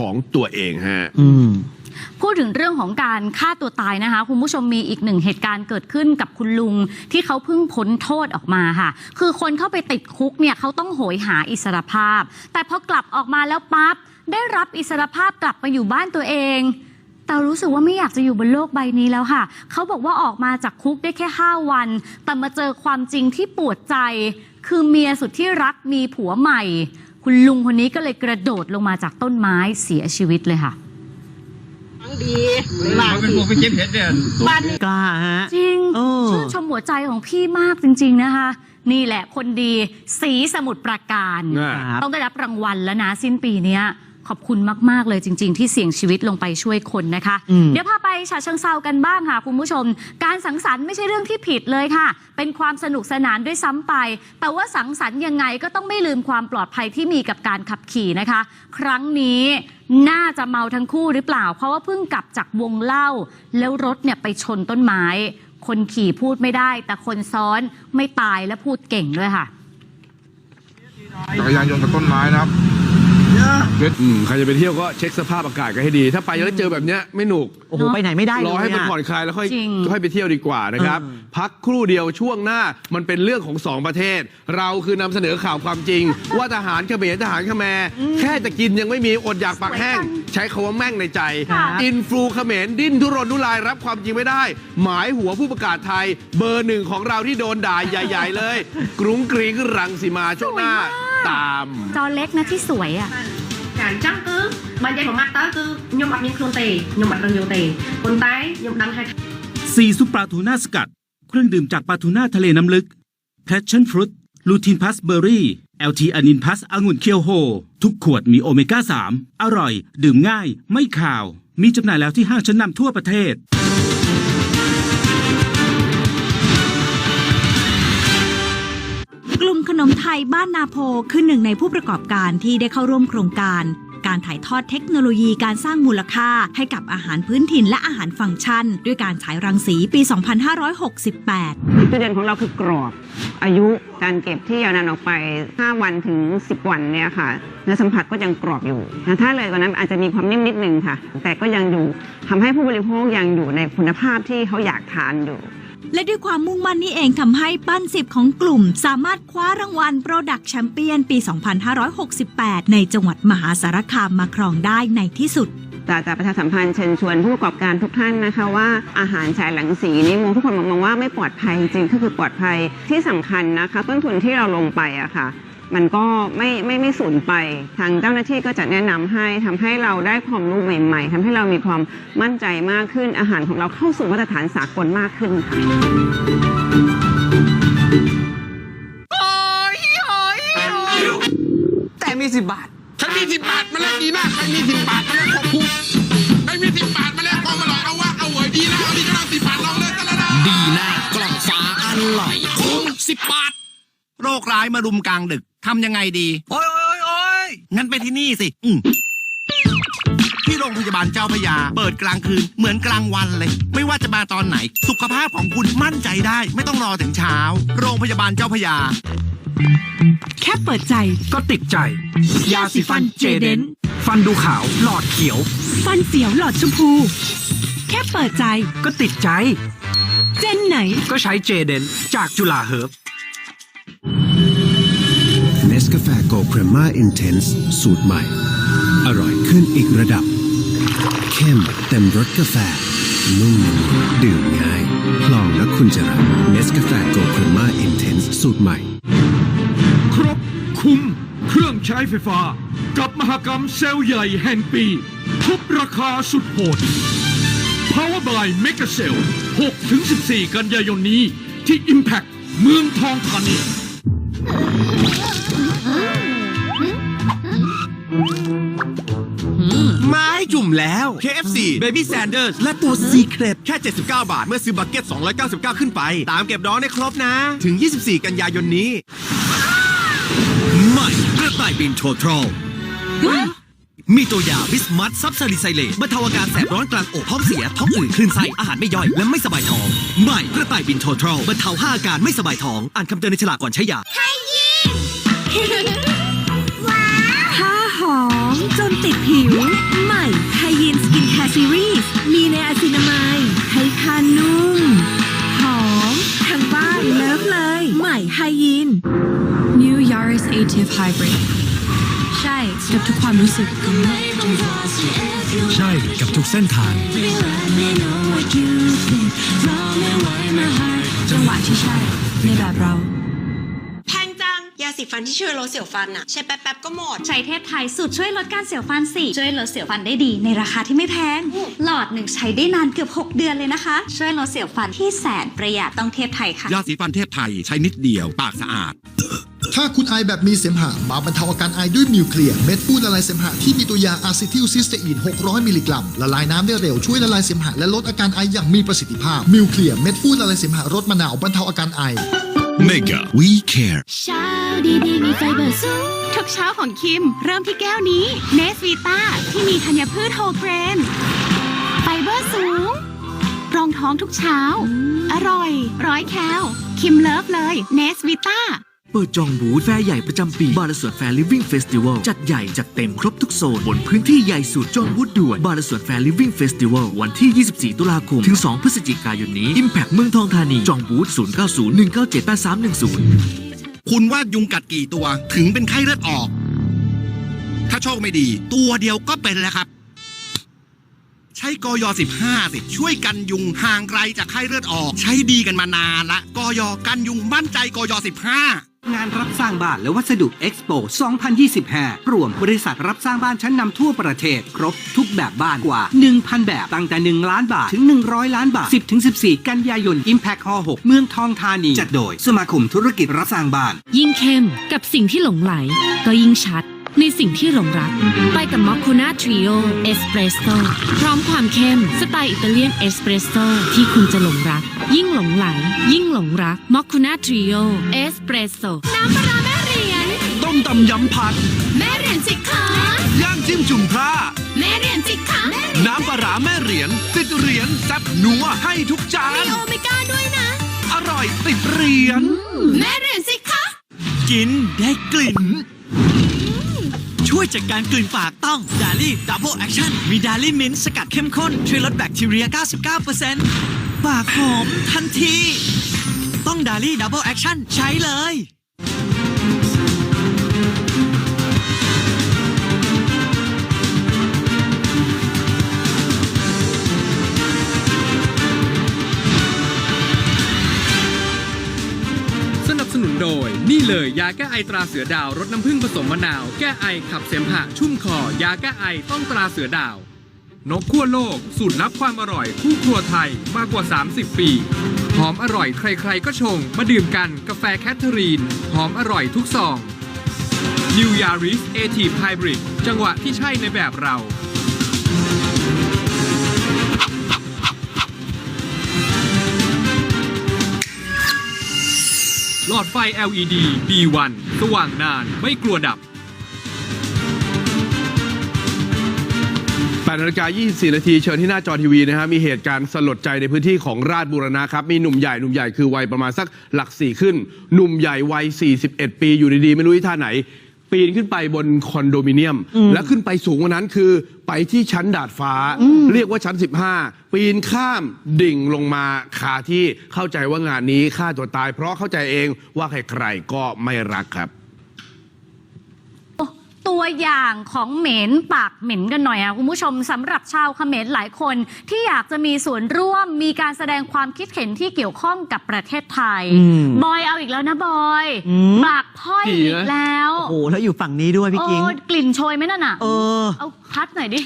ของตัวเองฮะอืมพูดถึงเรื่องของการฆ่าตัวตายนะคะ คุณผู้ชมมีอีกหนึ่งเหตุการณ์เกิดขึ้นกับคุณลุงที่เขาเพิ่งพ้นโทษออกมาค่ะ คือคนเข้าไปติดคุกเนี่ยเขาต้องโหยหาอิสรภาพ แต่พอกลับออกมาแล้วปั๊บได้รับอิสรภาพกลับมาอยู่บ้านตัวเองแต่รู้สึกว่าไม่อยากจะอยู่บนโลกใบนี้แล้วค่ะ เขาบอกว่าออกมาจากคุกได้แค่ 5 วัน แต่มาเจอความจริงที่ปวดใจ คือเมียสุดที่รักมีผัวใหม่ คุณลุงคนนี้ก็เลยกระโดดลงมาจากต้นไม้เสียชีวิตเลยค่ะดีบางเขาเป็นพวกไปเก็บเห็ดเนี่ยบ้านนี้กล้าฮะ จริงเออชื่นชมหัวใจของพี่มากจริง ๆนะคะ นี่แหละคนดีสีสมุทรปราการครับต้องได้รับรางวัลแล้วนะ สิ้นปีเนี้ย ขอบคุณมาก ๆ เลยจริง ๆ ที่เสี่ยงชีวิตลงไปช่วยคนนะคะอืมเดี๋ยวพาไปฉะเชิงเซากันบ้างค่ะคุณผู้ชม การสังสรรค์ไม่ใช่เรื่องที่ผิดเลยค่ะ เป็นความสนุกสนานด้วยซ้ำไป แต่ว่าสังสรรค์ยังไงก็ต้องไม่ลืมความปลอดภัยที่มีกับการขับขี่นะคะ ครั้งนี้น่าจะเมาทั้งคู่หรือเปล่า เพราะว่าเพิ่งกลับจากวงเล่า แล้วรถเนี่ยไปชนต้นไม้ คนขี่พูดไม่ได้ แต่คนซ้อนไม่ตายและพูดเก่งด้วยค่ะจักรยานยนต์กับต้นไม้นะครับ อืมใครจะไปเที่ยวก็เช็คสภาพอากาศกันให้ดี ถ้าไปแล้วเจอแบบเนี้ยไม่หนุก โอ้โหไปไหนไม่ได้เลยรอให้มันะผ่อนคลายแล้วค่อยจริง ค่อยไปเที่ยวดีกว่านะครับเออพักครู่เดียวช่วงหน้ามันเป็นเรื่องของสองประเทศ เราคือนำเสนอข่าวความจริง ว่าทหารเขมรทหารเขมรแค่จะกินยังไม่มีอดอยากปากแห้ง ใช้คาว่าแม่งในใจค่ะอินฟลูเขมรดิ้นทุรนทุรายรับความจริงไม่ได้ หมายหัวผู้ประกาศไทย เบอร์หนึ่งของเราที่โดนด่าใหญ่ ๆ เลย กรุงกรีงรังสีมาช่วงหน้าสวยมาก ตาม จอเล็กนะที่สวยอ่ะ ចាអញ្ចឹងគឺបើនិយាយប្រមាថទៅគឺខ្ញុំអត់មានខ្លួនទេខ្ញុំអត់ដឹងយកទេប៉ុន្តែខ្ញុំដឹងហើយ ซีซุปปลาทูน่าสกัด เครื่องดื่มจากปลาทูน่าทะเลน้ำลึก Passion Fruit ลูทินพัสเบอร์รี่ LT อานินพัสองุ่นเคียวโฮ ทุกขวดมีโอเมก้า 3 อร่อย ดื่มง่าย ไม่ขาว มีจำหน่ายแล้วที่ห้างชั้นนำทั่วประเทศ ขนมไทยบ้านนาโพคือหนึ่งในผู้ประกอบการที่ได้เข้าร่วมโครงการ การถ่ายทอดเทคโนโลยีการสร้างมูลค่าให้กับอาหารพื้นถิ่นและอาหารฟังก์ชัน ด้วยการฉายรังสีปี 2568 จุดเด่นของเราคือกรอบ อายุการเก็บที่ยาวนานออกไป 5 วันถึง 10 วันเนี่ยค่ะเนื้อสัมผัสก็ยังกรอบอยู่นะถ้าเลยกว่านั้นอาจจะมีความนิ่มนิดนึงค่ะ แต่ก็ยังอยู่ทำให้ผู้บริโภคยังอยู่ในคุณภาพที่เขาอยากทานอยู่ และด้วยความมุ่งมั่นนี้เองทำให้ปั้นสิบของกลุ่ม สามารถคว้ารางวัล Product Champion ปี 2568 ในจังหวัดมหาสารคามมาครองได้ในที่สุดแต่จะประชาสัมพันธ์เชิญชวนผู้ประกอบการทุกท่านนะคะว่าอาหารฉายหลังสีนี้มองทุกคนมองว่าไม่ปลอดภัยจริงก็คือปลอดภัยที่สำคัญนะคะ ต้นทุนที่เราลงไปอะค่ะ มันก็ไม่ไม่ไม่สูญไป ทางเจ้าหน้าที่ก็จะแนะนำให้ทำให้เราได้ความรู้ใหม่ ๆทำให้เรามีความมั่นใจมากขึ้นอาหารของเราเข้าสู่มาตรฐานสากลมากขึ้นค่ะแต่มีสิบบาทฉันมีสิบบาทมาแล้วดีนะใครมีสิบบาทมาแล้วขอบคุณใครมีสิบบาทมาแล้วความอร่อยเอาวะเอาเหวยดีนะเอาดีก็เอาสิบบาทลองเลยกันแล้วนะดีนะกล่องฟ้าอร่อยคุ้มสิบบาทโรคร้ายมารุมกลางดึก ทำยังไงดี โอ้ยโอ้ยโอ้ยงั้นไปที่นี่สิ อืมที่โรงพยาบาลเจ้าพระยา เปิดกลางคืนเหมือนกลางวันเลย ไม่ว่าจะมาตอนไหน สุขภาพของคุณมั่นใจได้ ไม่ต้องรอถึงเช้า โรงพยาบาลเจ้าพระยา แค่เปิดใจ ก็ติดใจ ยาสีฟันเจเดนฟันดูขาวหลอดเขียว ฟันเสียวหลอดชมพู แค่เปิดใจ ก็ติดใจ เจนไหน ก็ใช้เจเดนจากจุฬาเฮิร์บเน สกาแฟโกครีมมาอินเทนส์สูตรใหม่ อร่อยขึ้นอีกระดับ เข้มเต็มรสกาแฟ นุ่มดื่มง่าย ลองแล้วคุณจะรักเนสกาแฟโกครีมมาอินเทนส์สูตรใหม่ ครบคุ้มเครื่องใช้ไฟฟ้า กับมหกรรมเซลล์ใหญ่แห่งปี ทุบราคาสุดโหด Power by Mega Cell 6-14 กันยายนนี้ที่ Impact เมืองทองธานี ไม้จุ่มแล้ว KFC Baby Sanders และตัว Secret แค่ 79 บาท เมื่อซื้อบักเก็ต 299 ขึ้นไป ตามเก็บดองได้ครบนะ ถึง 24 กันยายนนี้ ใหม่กระต่ายบินโททรลมีตัวยาบิสมัตซับซาริไซเลตบรรเทาอาการแสบร้อนกลางอกท้องเสีย ท้องอืดคลื่นไส้อาหารไม่ย่อย และไม่สบายท้องใหม่กระต่ายบินโททรลบรรเทาห้าอาการไม่สบายท้อง อ่านคำเตือนในฉลากก่อนใช้ยาถ้าหอมจ นติดผิว ใหม่ไฮยีนสกินแคร์ซีรีส์มีในอะซินามายให้ทานนุ่ม หอมทางบ้านเลิฟเลย ใหม่ไฮยีน New Yaris ATIV Hybrid ใช่กับทุกความรู้สึกใช่กับทุกเส้นทาง จังหวะที่ใช่ในแบบเราแพงจังยา สีฟันที่ช่วยลดเสียวฟันอะใช้แป๊บๆก็หมด ใช้เทพไทยสูตรช่วยลดการเสียวฟันสิช่วยลดเสียวฟันได้ดีในราคาที่ไม่แพงหลอดหนึ่งใช้ได้นานเกือบ 6 เดือนเลยนะคะ ช่วยลดเสียวฟันที่แสนประหยัดต้องเทพไทยค่ะ ยาสีฟันเทพไทยใช้นิดเดียวปากสะอาด ถ้าคุณไอแบบมีเสมหะมาบรรเทาอาการไอด้วยมิวเคลียร์เม็ดฟูดละลายเสมหะที่มีตัวยาอะซิทิลซิสเตอีน 600 มิลลิกรัม ละลายน้ำได้เร็วช่วยละลายเสมหะและลดอาการไออย่างมีประสิทธิภาพมิวเคลียร์เม็ดฟูดละลายเสมหะรสมะนาวบรรเทาอาการไอ Mega We Care เช้าดีๆมีไฟเบอร์สูงทุกเช้าของคิม เริ่มที่แก้วนี้เนสวีต้าที่มีธัญพืชโฮเกรน ไฟเบอร์สูง รองท้องทุกเช้า อร่อย ร้อยแคลคิมเลิฟเลยเนสวีต้าเปิดจองบูธแฟร์ใหญ่ประจำปีบาร์สวนแฟร์ลิฟวิ่งเฟสติวัลจัดใหญ่จัดเต็มครบทุกโซน บนพื้นที่ใหญ่สุดจองบูธด่วนบาร์สวนแฟร์ลิฟวิ่งเฟสติวัลวันที่ 24 ตุลาคม ถึง 2 พฤศจิกายนนี้ Impact เมืองทองธานี จองบูธ0901978310 คุณว่ายุงกัดกี่ตัวถึงเป็นไข้เลือดออก ถ้าโชคไม่ดี ตัวเดียวก็เป็นแล้วครับ ใช้กย15สิช่วยกันยุงห่างไกลจากไข้เลือดออก ใช้ดีกันมานานละกยกันยุงมั่นใจกย15 งานรับสร้างบ้านและวัสดุเอ็กซ์โป2025 รวมบริษัทรับสร้างบ้านชั้นนำทั่วประเทศ ครบทุกแบบบ้านกว่า 1,000 แบบ ตั้งแต่ 1 ล้านบาท ถึง 100 ล้านบาท 10-14 กันยายน Impact Hall 6 เมืองทองธานี จัดโดย สมาคมธุรกิจรับสร้างบ้าน ยิ่งเข้มกับสิ่งที่หลงไหล ก็ยิ่งชัด ในสิ่งที่หลงรัก ไปกับมอคคูน่าทริโอเอสเปรสโซพร้อมความเข้ม สไตล์อิตาเลียนเอสเปรสโซที่คุณจะหลงรัก ยิ่งหลงไหล ยิ่งหลงรักมอคคูน่าทริโอเอสเปรสโซน้ำปลาแม่เหรียญต้มตำยำผัด แม่เหรียญสิคะย่างจิ้มจุ่มพระแม่เหรียญสิคะน้ำปลาร้าแม่เหรียญติดเหรียญแซ่บนัวให้ทุกจานมีโอเมก้าด้วยนะ อร่อยติดเหรียญแม่เหรียญสิคะกินได้กลิ่น ช่วยจัดการกลิ่นปากต้องดาลี่ดับเบิลแอคชั่นมีดาลี่มิ้นสกัดเข้มข้น ช่วยลดแบคทีเรีย 99%ปากหอมทันที ต้องดาลี่ดับเบิลแอคชั่นใช้เลย สนุนโดย นี่เลยยาแก้ไอตราเสือดาวรสน้ำผึ้งผสมมะนาว แก้ไอขับเสมหะชุ่มคอ ยาแก้ไอต้องตราเสือดาว นกขั้วโลก สูตรลับความอร่อยคู่ครัวไทยมากกว่า 30 ปี หอมอร่อยใครๆก็ชง มาดื่มกันกาแฟแคทเธอรีน หอมอร่อยทุกซอง New Yaris a t i v Hybrid จังหวะที่ใช่ในแบบเรา ลอดไฟ LED B1 สว่างนานไม่กลัวดับ8นาฬิกา24 นาทีเชิญที่หน้าจอทีวีนะฮะมีเหตุการณ์สลดใจในพื้นที่ของราชบุรณะครับ มีหนุ่มใหญ่หนุ่มใหญ่คือวัยประมาณสักหลักสี่ขึ้น หนุ่มใหญ่วัย 41 ปีอยู่ดีๆ ไม่รู้ที่ท่าไหน ปีนขึ้นไปบนคอนโดมิเนียม แล้วขึ้นไปสูงกว่านั้นคือไปที่ชั้นดาดฟ้า เรียกว่าชั้น 15 ปีนข้ามดิ่งลงมาคาที่เข้าใจว่างานนี้ฆ่าตัวตาย เพราะเข้าใจเองว่าใครๆก็ไม่รักครับ ตัวอย่างของเหม็นปากเหม็นกันหน่อยอะคุณผู้ชมสำหรับชาวเขมรหลายคนที่อยากจะมีส่วนร่วมมีการแสดงความคิดเห็นที่เกี่ยวข้องกับประเทศไทยอืมบอยเอาอีกแล้วนะบอยอืมปากพ้อยดีอีนะกแล้วโอ้โหแล้วอยู่ฝั่งนี้ด้วยพี่กิ้งโอ้กลิ่นโชยไหมนั่นน่ะเออเอาพัดหน่อยดิ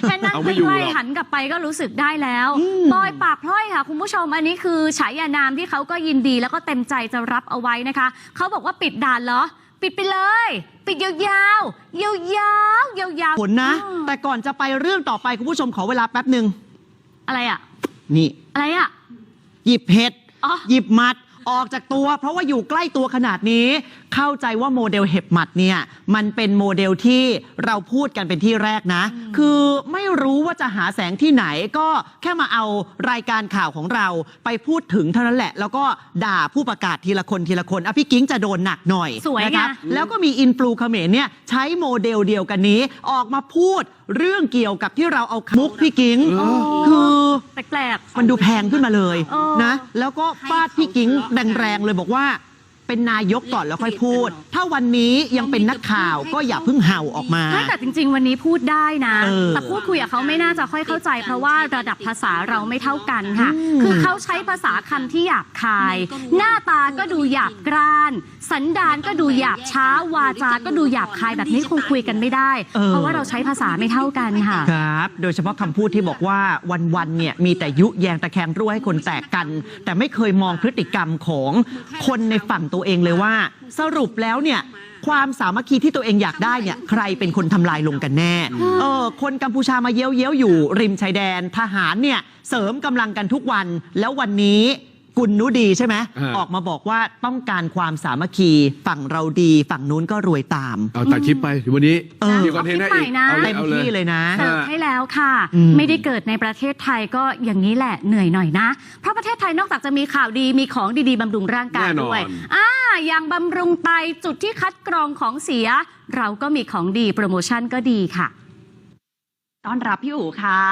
แค่นั่งเอาใกไม่อยู่หรล้อกๆหันกลับไปก็รู้สึกได้แล้วบอยปากพร่อยค่ะ คุณผู้ชมอันนี้คือฉายานามที่เขาก็ยินดีแล้วก็เต็มใจจะรับเอาไว้นะคะเขาบอกว่าปิดด่านเหรอ ปิดไปเลย ปิดยาวๆ ยาวๆยาวๆผลนะ อืมแต่ก่อนจะไปเรื่องต่อไปคุณผู้ชมขอเวลาแป๊บหนึ่งอะไรอะ นี่ อะไรอะ หยิบเห็ด อ๋อ หยิบมัด ออกจากตัว เพราะว่าอยู่ใกล้ตัวขนาดนี้ เข้าใจว่าโมเดลเห็บหมัดเนี่ยมันเป็นโมเดลที่เราพูดกันเป็นที่แรกนะ คือไม่รู้ว่าจะหาแสงที่ไหนก็แค่มาเอารายการข่าวของเราไปพูดถึงเท่านั้นแหละ แล้วก็ด่าผู้ประกาศทีละคนทีละคนอะพี่กิ้งจะโดนหนักหน่อยสวยไง นะครับ แล้วก็มีอินฟลูเขมรเนี่ยใช้โมเดลเดียวกันนี้ ออกมาพูดเรื่องเกี่ยวกับที่เราเอามุกพี่กิ้งคือ แปลกๆ มันดูแพงขึ้นมาเลยเออ นะ แล้วก็ฟาดพี่กิ้งแรงๆเลยบอกว่า เป็นนายกก่อนแล้วค่อยพูด ถ้าวันนี้ยังเป็นนักข่าวก็อย่าเพิ่งเห่าออกมา ไม่แต่จริง ๆ วันนี้พูดได้นะ เออแต่พูดคุยกับเขาไม่น่าจะค่อยเข้าใจ เพราะว่าระดับภาษาเราไม่เท่ากันค่ะ อืม คือเขาใช้ภาษาคำที่หยาบคาย หน้าตาก็ดูหยาบกร้าน สันดานก็ดูหยาบช้า วาจา ก็ดูหยาบคายแบบนี้คงคุยกันไม่ได้เพราะว่าเราใช้ภาษาไม่เท่ากันค่ะ ครับ โดยเฉพาะคำพูดที่บอกว่าวันๆเนี่ยมีแต่ยุแยงตะแคงรั่วให้คนแตกกัน แต่ไม่เคยมองพฤติกรรมของคนในฝั่งตัวเองเลยว่า สรุปแล้วเนี่ยความสามัคคีที่ตัวเองอยากได้เนี่ยใครเป็นคนทำลายลงกันแน่เออคนกัมพูชามาเย้ยวเย้ยวๆอยู่ ริมชายแดนทหารเนี่ยเสริมกำลังกันทุกวันแล้ววันนี้ กุลนุดีใช่ไหมฮะออกมาบอกว่าต้องการความสามัคคีฝั่งเราดีฝั่งนู้นก็รวยตาม เอาตัดคลิปไปวันนี้เออ มีคอนเทนต์ให้อีกเอาคลิปใหม่นะเอาเลยเอาเต็มเลย ที่เลยนะ เสิร์ฟให้แล้วค่ะ อืม ไม่ได้เกิดในประเทศไทยก็อย่างนี้แหละเหนื่อยหน่อยนะ เพราะประเทศไทยนอกจากจะมีข่าวดีมีของดีๆบำรุงร่างกายแน่นอน ด้วยอ่าอย่างบำรุงไตจุดที่คัดกรองของเสีย เราก็มีของดีโปรโมชั่นก็ดีค่ะ ต้อนรับพี่อู๋ค่ะ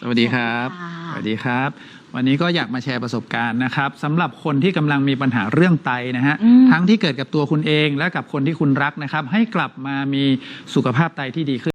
สวัสดีครับ สวัสดีครับ วันนี้ก็อยากมาแชร์ประสบการณ์นะครับสำหรับคนที่กำลังมีปัญหาเรื่องไตนะฮะอืมทั้งที่เกิดกับตัวคุณเองและกับคนที่คุณรักนะครับ ให้กลับมามีสุขภาพไตที่ดีขึ้น